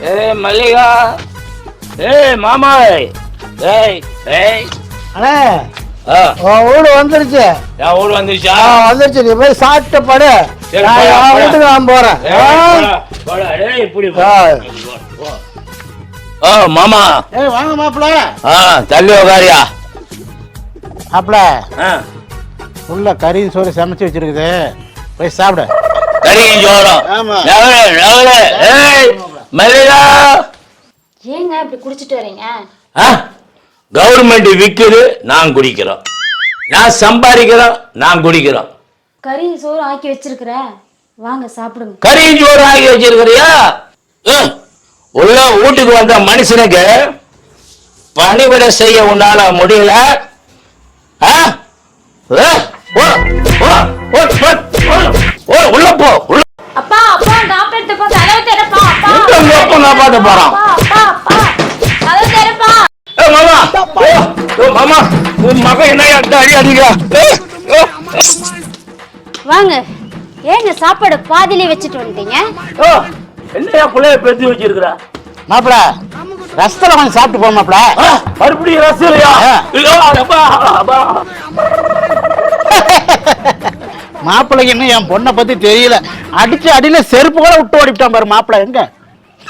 ஏய் மல்லிகா. ஏய் மாமாய். ஏய் ஏய். அண்ணே உன் வீடு வந்துருச்சு. என் ஊர் வந்துருச்சா? வந்துருச்சு. நீ போய் சாப்பிட்டு படு. நான் என். வீட்டுக்கு நான் போறேன். இப்படி மாமா. ஏய் வாங்க மாப்பிள ஆ தள்ளி உக்காரியா. மாப்பிள உள்ள கறி சோறு சமைச்சு வச்சிருக்குது. போய் சாப்பிடு. ஆமா. நவரு நவரு ஏய். மல்லிகா! ஏங்க இப்படி குடிச்சிட்டு வரீங்க? ஆ? கவர்மெண்ட் விக்குது நான் குடிக்கிறோம். நான் சம்பாதிக்கிறோம் நான் குடிக்கிறோம். கறி சோறு ஆக்கி வச்சிருக்கிற? வாங்க சாப்பிடுங்க. கறியும் சோறு ஆகி வச்சிருக்கிறியா? உள்ள வீட்டுக்கு வந்த மனுஷனுக்கு பணிவிட செய்ய உன்னால முடியல. ஆ? பார்த்து போறான்? மாமா. உன் மகன் என்ன அடி வாங்க. ஏங்க சாப்பாடு பாதியிலே வச்சுட்டு வந்துட்டீங்க? ஓ, என்னையா பிள்ளைய பெத்தி வச்சிருக்கிறா? மாப்பிள ரசத்துல கொஞ்சம் சாப்பிட்டு போ மாப்பிள. மறுபடியும் அப்பா, அப்பா. மாப்பிள்ளைக்கு இன்னும் என் பொண்ணை பத்தி தெரியல. அடிச்சு அடியில செருப்பு கூட விட்டு ஓடிவிட்டான் பாரு மாப்பிள. எங்க?